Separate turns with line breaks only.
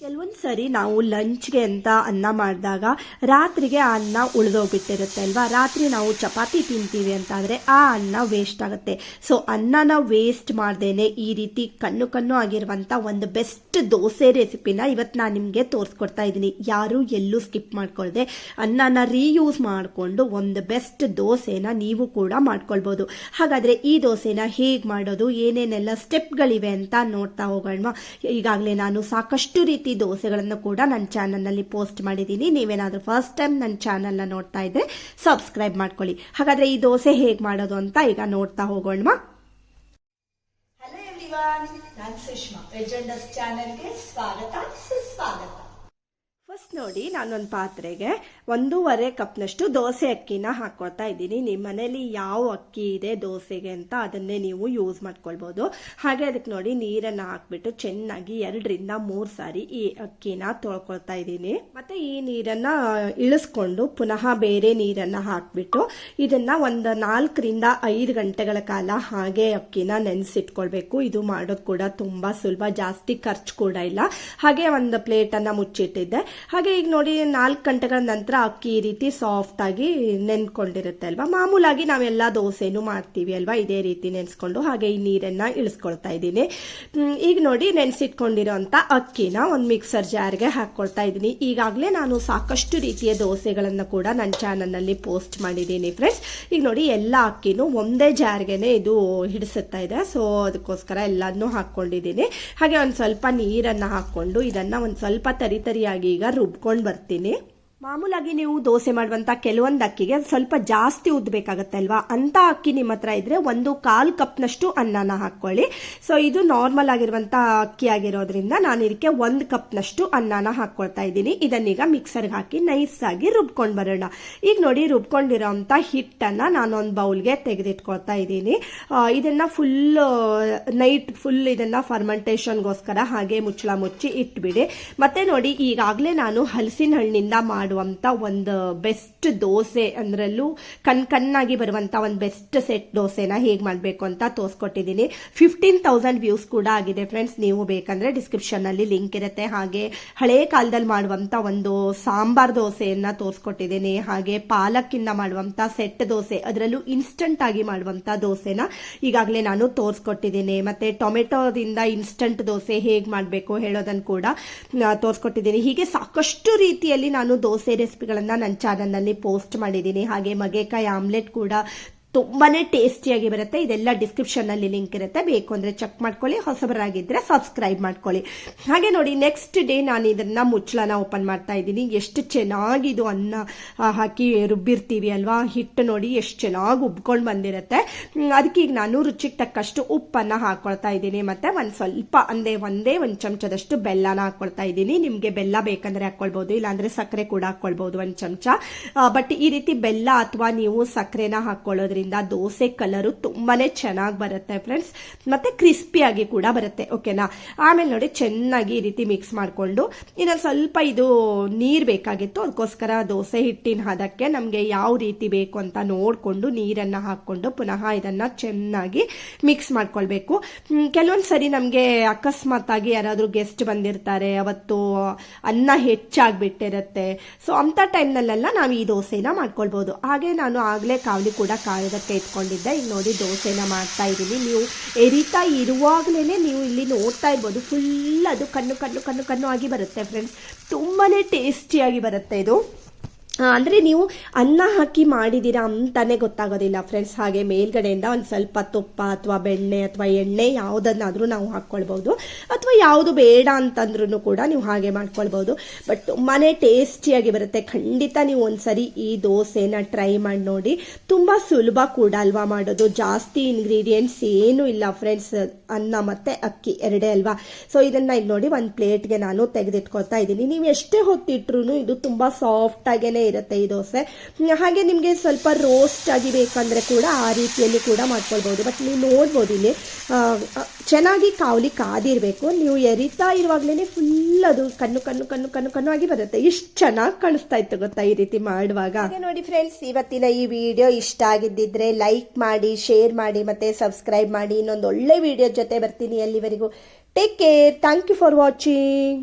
ಕೆಲವೊಂದು ಸರಿ ನಾವು ಲಂಚ್ಗೆ ಅಂತ ಅನ್ನ ಮಾಡಿದಾಗ ರಾತ್ರಿಗೆ ಆ ಅನ್ನ ಉಳಿದೋಗ್ಬಿಟ್ಟಿರುತ್ತೆ ಅಲ್ವಾ? ರಾತ್ರಿ ನಾವು ಚಪಾತಿ ತಿಂತೀವಿ ಅಂತಾದರೆ ಆ ಅನ್ನ ವೇಸ್ಟ್ ಆಗುತ್ತೆ. ಸೊ ಅನ್ನನ ವೇಸ್ಟ್ ಮಾಡ್ದೇನೆ ಈ ರೀತಿ ಕಣ್ಣು ಕಣ್ಣು ಆಗಿರುವಂಥ ಒಂದು ಬೆಸ್ಟ್ ದೋಸೆ ರೆಸಿಪಿನ ಇವತ್ತು ನಾನು ನಿಮಗೆ ತೋರಿಸ್ಕೊಡ್ತಾ ಇದ್ದೀನಿ. ಯಾರು ಎಲ್ಲೂ ಸ್ಕಿಪ್ ಮಾಡ್ಕೊಳ್ದೆ. ಅನ್ನನ ರೀಯೂಸ್ ಮಾಡಿಕೊಂಡು ಒಂದು ಬೆಸ್ಟ್ ದೋಸೆನ ನೀವು ಕೂಡ ಮಾಡ್ಕೊಳ್ಬೋದು. ಹಾಗಾದರೆ ಈ ದೋಸೆನ ಹೇಗೆ ಮಾಡೋದು? ಏನೇನೆಲ್ಲ ಸ್ಟೆಪ್ಗಳಿವೆ ಅಂತ ನೋಡ್ತಾ ಹೋಗೋಣ. ಈಗಾಗಲೇ ನಾನು ಸಾಕಷ್ಟು ರೀತಿ ದೋಸೆಗಳನ್ನು ಕೂಡ ನನ್ನ ಚಾನಲ್ನಲ್ಲಿ ಪೋಸ್ಟ್ ಮಾಡಿದ್ದೀನಿ. ನೀವೇನಾದರೂ ಫಸ್ಟ್ ಟೈಮ್ ನನ್ನ ಚಾನಲ್ನ ನೋಡ್ತಾ ಇದ್ದರೆ ಸಬ್ಸ್ಕ್ರೈಬ್ ಮಾಡ್ಕೊಳ್ಳಿ. ಹಾಗಾದರೆ ಈ ದೋಸೆ ಹೇಗೆ ಮಾಡೋದು ಅಂತ ಈಗ ನೋಡ್ತಾ ಹೋಗೋಣ ಹಲೋ ಎವ್ರಿವಾನ್ ನಾನು ಸುಷ್ಮಾ ಚಾನಲ್ಗೆ ಸ್ವಾಗತ, ಸುಸ್ವಾಗತ. ನೋಡಿ ನಾನೊಂದು ಪಾತ್ರೆಗೆ ಒಂದೂವರೆ ಕಪ್ನಷ್ಟು ದೋಸೆ ಅಕ್ಕಿನ ಹಾಕೊಳ್ತಾ ಇದ್ದೀನಿ. ನಿಮ್ಮ ಮನೇಲಿ ಯಾವ ಅಕ್ಕಿ ಇದೆ ದೋಸೆಗೆ ಅಂತ ಅದನ್ನೇ ನೀವು ಯೂಸ್ ಮಾಡ್ಕೊಳ್ಬೋದು. ಹಾಗೆ ಅದಕ್ಕೆ ನೋಡಿ ನೀರನ್ನು ಹಾಕ್ಬಿಟ್ಟು ಚೆನ್ನಾಗಿ ಎರಡರಿಂದ ಮೂರು ಸಾರಿ ಈ ಅಕ್ಕಿನ ತೊಳ್ಕೊಳ್ತಾ ಇದ್ದೀನಿ. ಮತ್ತೆ ಈ ನೀರನ್ನ ಇಳಿಸ್ಕೊಂಡು ಪುನಃ ಬೇರೆ ನೀರನ್ನ ಹಾಕ್ಬಿಟ್ಟು ಇದನ್ನ ಒಂದು ನಾಲ್ಕರಿಂದ ಐದು ಗಂಟೆಗಳ ಕಾಲ ಹಾಗೆ ಅಕ್ಕಿನ ನೆನೆಸಿಟ್ಕೊಳ್ಬೇಕು. ಇದು ಮಾಡೋದು ಕೂಡ ತುಂಬಾ ಸುಲಭ. ಜಾಸ್ತಿ ಖರ್ಚು ಕೂಡ ಇಲ್ಲ. ಹಾಗೆ ಒಂದು ಪ್ಲೇಟನ್ನು ಮುಚ್ಚಿಟ್ಟಿದ್ದೆ. ಈಗ ನೋಡಿ ನಾಲ್ಕು ಗಂಟೆಗಳ ನಂತರ ಅಕ್ಕಿ ಈ ರೀತಿ ಸಾಫ್ಟ್ ಆಗಿ ನೆನ್ಕೊಂಡಿರುತ್ತೆ ಅಲ್ವಾ? ಮಾಮೂಲಾಗಿ ನಾವೆಲ್ಲ ದೋಸೆನು ಮಾಡ್ತೀವಿ ಅಲ್ವಾ? ಇದೇ ರೀತಿ ನೆನೆಸ್ಕೊಂಡು ಹಾಗೆ ಈ ನೀರನ್ನ ಇಳಿಸ್ಕೊಳ್ತಾ ಇದ್ದೀನಿ. ಈಗ ನೋಡಿ ನೆನೆಸಿಟ್ಕೊಂಡಿರೋಂಥ ಅಕ್ಕಿನ ಒಂದು ಮಿಕ್ಸರ್ ಜಾರ್ಗೆ ಹಾಕ್ಕೊಳ್ತಾ ಇದ್ದೀನಿ. ಈಗಾಗಲೇ ನಾನು ಸಾಕಷ್ಟು ರೀತಿಯ ದೋಸೆಗಳನ್ನು ಕೂಡ ನನ್ನ ಚಾನಲ್ನಲ್ಲಿ ಪೋಸ್ಟ್ ಮಾಡಿದ್ದೀನಿ ಫ್ರೆಂಡ್ಸ್ ಈಗ ನೋಡಿ ಎಲ್ಲ ಅಕ್ಕಿನೂ ಒಂದೇ ಜಾರ್ಗೆನೆ ಇದು ಹಿಡಿಸುತ್ತಾ ಇದೆ. ಸೊ ಅದಕ್ಕೋಸ್ಕರ ಎಲ್ಲನೂ ಹಾಕ್ಕೊಂಡಿದ್ದೀನಿ ಹಾಗೆ ಒಂದು ಸ್ವಲ್ಪ ನೀರನ್ನು ಹಾಕ್ಕೊಂಡು ಇದನ್ನು ಒಂದು ಸ್ವಲ್ಪ ತರಿ ತರಿಯಾಗಿ ಈಗ ರುಬ್ಕೊಂಡು ಬರ್ತೀನಿ. ಮಾಮೂಲಾಗಿ ನೀವು ದೋಸೆ ಮಾಡುವಂತ ಕೆಲವೊಂದು ಅಕ್ಕಿಗೆ ಸ್ವಲ್ಪ ಜಾಸ್ತಿ ಉದ್ಬೇಕಾಗತ್ತೆ ಅಲ್ವಾ? ಅಂತ ಅಕ್ಕಿ ನಿಮ್ಮ ಹತ್ರ ಇದ್ರೆ ಒಂದು ಕಾಲ್ ಕಪ್ನಷ್ಟು ಅನ್ನನ ಹಾಕೊಳ್ಳಿ. ಸೊ ಇದು ನಾರ್ಮಲ್ ಆಗಿರುವಂತ ಅಕ್ಕಿ ಆಗಿರೋದ್ರಿಂದ ನಾನು ಇದಕ್ಕೆ ಒಂದು ಕಪ್ನಷ್ಟು ಅನ್ನನ ಹಾಕೊಳ್ತಾ ಇದ್ದೀನಿ. ಇದನ್ನೀಗ ಮಿಕ್ಸರ್ಗೆ ಹಾಕಿ ನೈಸ್ ಆಗಿ ರುಬ್ಕೊಂಡು ಬರೋಣ. ಈಗ ನೋಡಿ ರುಬ್ಕೊಂಡಿರೋಂಥ ಹಿಟ್ಟನ್ನ ನಾನು ಒಂದು ಬೌಲ್ಗೆ ತೆಗೆದಿಟ್ಕೊಳ್ತಾ ಇದ್ದೀನಿ. ಇದನ್ನ ಫುಲ್ ನೈಟ್ ಫುಲ್ ಇದನ್ನ ಫರ್ಮೆಂಟೇಷನ್ಗೋಸ್ಕರ ಹಾಗೆ ಮುಚ್ಚಳ ಮುಚ್ಚಿ ಇಟ್ಬಿಡಿ. ಮತ್ತೆ ನೋಡಿ, ಈಗಾಗಲೇ ನಾನು ಹಲಸಿನ ಹಣ್ಣಿಂದ ಮಾಡುವಂತ ಒಂದು ಬೆಸ್ಟ್ ದೋಸೆ ಅಂದ್ರಲ್ಲೂ ಕಣ್ ಕಣ್ಣಾಗಿ ಬರುವಂತ ಒಂದು ಬೆಸ್ಟ್ ಸೆಟ್ ದೋಸೆನ ಹೇಗೆ ಮಾಡಬೇಕು ಅಂತ ತೋರಿಸ್ಕೊಟ್ಟಿದ್ದೀನಿ. ಫಿಫ್ಟೀನ್ ತೌಸಂಡ್ ವ್ಯೂಸ್ ಕೂಡ ಆಗಿದೆ ಫ್ರೆಂಡ್ಸ್ ನೀವು ಬೇಕಂದ್ರೆ ಡಿಸ್ಕ್ರಿಪ್ಷನ್ ಅಲ್ಲಿ ಲಿಂಕ್ ಇರುತ್ತೆ. ಹಾಗೆ ಹಳೆ ಕಾಲದಲ್ಲಿ ಮಾಡುವಂತ ಒಂದು ಸಾಂಬಾರ್ ದೋಸೆಯನ್ನ ತೋರಿಸ್ಕೊಟ್ಟಿದ್ದೀನಿ. ಹಾಗೆ ಪಾಲಕ್ಕಿಂದ ಮಾಡುವಂತ ಸೆಟ್ ದೋಸೆ, ಅದರಲ್ಲೂ ಇನ್ಸ್ಟಂಟ್ ಆಗಿ ಮಾಡುವಂತ ದೋಸೆನ ಈಗಾಗಲೇ ನಾನು ತೋರಿಸ್ಕೊಟ್ಟಿದ್ದೀನಿ. ಮತ್ತೆ ಟೊಮೆಟೋದಿಂದ ಇನ್ಸ್ಟಂಟ್ ದೋಸೆ ಹೇಗೆ ಮಾಡಬೇಕು ಹೇಳೋದನ್ನ ಕೂಡ ತೋರಿಸ್ಕೊಟ್ಟಿದ್ದೀನಿ. ಹೀಗೆ ಸಾಕಷ್ಟು ರೀತಿಯಲ್ಲಿ ನಾನು ದೋಸೆ ರೆಸಿಪಿಗಳನ್ನ ನನ್ನ ಚಾನಲ್ನಲ್ಲಿ ಪೋಸ್ಟ್ ಮಾಡಿದ್ದೀನಿ. ಹಾಗೆ ಮಗೆಕಾಯಿ ಆಮ್ಲೆಟ್ ಕೂಡ ತುಂಬಾನೇ ಟೇಸ್ಟಿಯಾಗಿ ಬರುತ್ತೆ. ಇದೆಲ್ಲ ಡಿಸ್ಕ್ರಿಪ್ಷನ್ ಅಲ್ಲಿ ಲಿಂಕ್ ಇರುತ್ತೆ. ಬೇಕು ಅಂದ್ರೆ ಚೆಕ್ ಮಾಡ್ಕೊಳ್ಳಿ. ಹೊಸಬರಾಗಿದ್ರೆ ಸಬ್ಸ್ಕ್ರೈಬ್ ಮಾಡ್ಕೊಳ್ಳಿ. ಹಾಗೆ ನೋಡಿ ನೆಕ್ಸ್ಟ್ ಡೇ ನಾನು ಇದನ್ನ ಮುಚ್ಚಳನ ಓಪನ್ ಮಾಡ್ತಾ ಇದ್ದೀನಿ. ಎಷ್ಟು ಚೆನ್ನಾಗಿ ಇದು ಅನ್ನ ಹಾಕಿ ರುಬ್ಬಿರ್ತೀವಿ ಅಲ್ವಾ? ಹಿಟ್ಟು ನೋಡಿ ಎಷ್ಟು ಚೆನ್ನಾಗಿ ಉಬ್ಕೊಂಡು ಬಂದಿರುತ್ತೆ. ಅದಕ್ಕೆ ಈಗ ನಾನು ರುಚಿಗೆ ತಕ್ಕಷ್ಟು ಉಪ್ಪನ್ನ ಹಾಕೊಳ್ತಾ ಇದ್ದೀನಿ. ಮತ್ತೆ ಒಂದ್ ಸ್ವಲ್ಪ ಅಂದೆ ಒಂದೇ ಒಂದ್ ಚಮಚದಷ್ಟು ಬೆಲ್ಲನ ಹಾಕೊಳ್ತಾ ಇದ್ದೀನಿ. ನಿಮ್ಗೆ ಬೆಲ್ಲ ಬೇಕಂದ್ರೆ ಹಾಕೊಳ್ಬಹುದು ಇಲ್ಲಾಂದ್ರೆ ಸಕ್ಕರೆ ಕೂಡ ಹಾಕೊಳ್ಬಹುದು ಒಂದ್ ಚಮಚ. ಬಟ್ ಈ ರೀತಿ ಬೆಲ್ಲ ಅಥವಾ ನೀವು ಸಕ್ಕರೆನ ಹಾಕೊಳ್ಳೋದ್ರಿಂದ ದೋಸೆ ಕಲರು ತುಂಬಾನೇ ಚೆನ್ನಾಗಿ ಬರುತ್ತೆ ಫ್ರೆಂಡ್ಸ್ ಮತ್ತೆ ಕ್ರಿಸ್ಪಿಯಾಗಿ ಕೂಡ ಬರುತ್ತೆ ಓಕೆನಾ ಆಮೇಲೆ ನೋಡಿ ಚೆನ್ನಾಗಿ ಈ ರೀತಿ ಮಿಕ್ಸ್ ಮಾಡಿಕೊಂಡು ಇನ್ನೊಂದು ಸ್ವಲ್ಪ ಇದು ನೀರು ಬೇಕಾಗಿತ್ತು ಅದಕ್ಕೋಸ್ಕರ ದೋಸೆ ಹಿಟ್ಟಿನ ಹದಕ್ಕೆ ನಮಗೆ ಯಾವ ರೀತಿ ಬೇಕು ಅಂತ ನೋಡಿಕೊಂಡು ನೀರನ್ನು ಹಾಕ್ಕೊಂಡು ಪುನಃ ಇದನ್ನು ಚೆನ್ನಾಗಿ ಮಿಕ್ಸ್ ಮಾಡ್ಕೊಳ್ಬೇಕು. ಕೆಲವೊಂದು ಸರಿ ನಮಗೆ ಅಕಸ್ಮಾತಾಗಿ ಯಾರಾದರೂ ಗೆಸ್ಟ್ ಬಂದಿರ್ತಾರೆ, ಅವತ್ತು ಅನ್ನ ಹೆಚ್ಚಾಗ್ಬಿಟ್ಟಿರುತ್ತೆ. ಸೊ ಅಂಥ ಟೈಮ್ನಲ್ಲೆಲ್ಲ ನಾವು ಈ ದೋಸೆನ ಮಾಡ್ಕೊಳ್ಬೋದು. ಹಾಗೆ ನಾನು ಆಗಲೇ ಕಾವಲಿ ಕೂಡ ಕಾಯೋದಕ್ಕೆ ಇಟ್ಕೊಂಡಿದ್ದೆ. ಇಲ್ಲಿ ನೋಡಿ ದೋಸೆನ ಮಾಡ್ತಾ ಇದ್ದೀನಿ. ನೀವು ಎರಿತಾ ಇರುವಾಗಲೇ ನೀವು ಇಲ್ಲಿ ನೋಡ್ತಾ ಇರ್ಬೋದು. ಫುಲ್ ಅದು ಕಣ್ಣು ಕಣ್ಣು ಕಣ್ಣು ಕಣ್ಣು ಆಗಿ ಬರುತ್ತೆ ಫ್ರೆಂಡ್ಸ್ ತುಂಬಾನೇ ಟೇಸ್ಟಿಯಾಗಿ ಬರುತ್ತೆ ಇದು. ಅಂದ್ರೆ ನೀವು ಅನ್ನ ಹಾಕಿ ಮಾಡಿದ್ದೀರಾ ಅಂತಾನೆ ಗೊತ್ತಾಗೋದಿಲ್ಲ ಫ್ರೆಂಡ್ಸ್ ಹಾಗೆ ಮೇಲ್ಗಡೆಯಿಂದ ಒಂದು ಸ್ವಲ್ಪ ತುಪ್ಪ ಅಥವಾ ಬೆಣ್ಣೆ ಅಥವಾ ಎಣ್ಣೆ ಯಾವುದನ್ನಾದರೂ ನಾವು ಹಾಕ್ಕೊಳ್ಬೋದು ಅಥವಾ ಯಾವುದು ಬೇಡ ಅಂತಂದ್ರೂ ಕೂಡ ನೀವು ಹಾಗೆ ಮಾಡ್ಕೊಳ್ಬೋದು. ಬಟ್ ತುಂಬಾ ಟೇಸ್ಟಿಯಾಗಿ ಬರುತ್ತೆ. ಖಂಡಿತ ನೀವು ಒಂದ್ಸರಿ ಈ ದೋಸೆನ ಟ್ರೈ ಮಾಡಿ ನೋಡಿ. ತುಂಬ ಸುಲಭ ಕೂಡ ಅಲ್ವಾ ಮಾಡೋದು. ಜಾಸ್ತಿ ಇಂಗ್ರೀಡಿಯೆಂಟ್ಸ್ ಏನೂ ಇಲ್ಲ ಫ್ರೆಂಡ್ಸ್ ಅನ್ನ ಮತ್ತೆ ಅಕ್ಕಿ ಎರಡೇ ಅಲ್ವಾ? ಸೊ ಇದನ್ನ ಈಗ ನೋಡಿ ಒಂದು ಪ್ಲೇಟ್ಗೆ ನಾನು ತೆಗೆದಿಟ್ಕೊಳ್ತಾ ಇದ್ದೀನಿ. ನೀವು ಎಷ್ಟೇ ಹೊತ್ತಿಟ್ರು ಇದು ತುಂಬಾ ಸಾಫ್ಟ್ ಆಗೇನೆ ಇರುತ್ತೆ ಈ ದೋಸೆ. ಹಾಗೆ ನಿಮಗೆ ಸ್ವಲ್ಪ ರೋಸ್ಟ್ ಆಗಿ ಬೇಕಂದ್ರೆ ಕೂಡ ಆ ರೀತಿಯಲ್ಲಿ ಕೂಡ ಮಾಡ್ಕೊಳ್ಬಹುದು ಬಟ್ ನೀವು ನೋಡ್ಬೋದು ಇಲ್ಲಿ ಚೆನ್ನಾಗಿ ಕಾವಲಿ ಕಾದಿರಬೇಕು. ನೀವು ಎರಿತಾ ಇರುವಾಗ್ಲೇ ಫುಲ್ ಅದು ಕಣ್ಣು ಕಣ್ಣು ಕಣ್ಣು ಕಣ್ಣು ಕಣ್ಣು ಆಗಿ ಬರುತ್ತೆ. ಇಷ್ಟು ಚೆನ್ನಾಗಿ ಕಾಣಿಸ್ತಾ ಇತ್ತು ಗೊತ್ತಾ ಈ ರೀತಿ ಮಾಡುವಾಗ. ನೋಡಿ ಫ್ರೆಂಡ್ಸ್ ಇವತ್ತಿನ ಈ ವಿಡಿಯೋ ಇಷ್ಟ ಆಗಿದ್ದಿದ್ರೆ ಲೈಕ್ ಮಾಡಿ ಶೇರ್ ಮಾಡಿ ಮತ್ತೆ ಸಬ್ಸ್ಕ್ರೈಬ್ ಮಾಡಿ. ಇನ್ನೊಂದು ಒಳ್ಳೆ ವಿಡಿಯೋ ಜೊತೆ ಬರ್ತೀನಿ ಅಲ್ಲಿವರೆಗೂ take care thank you for watching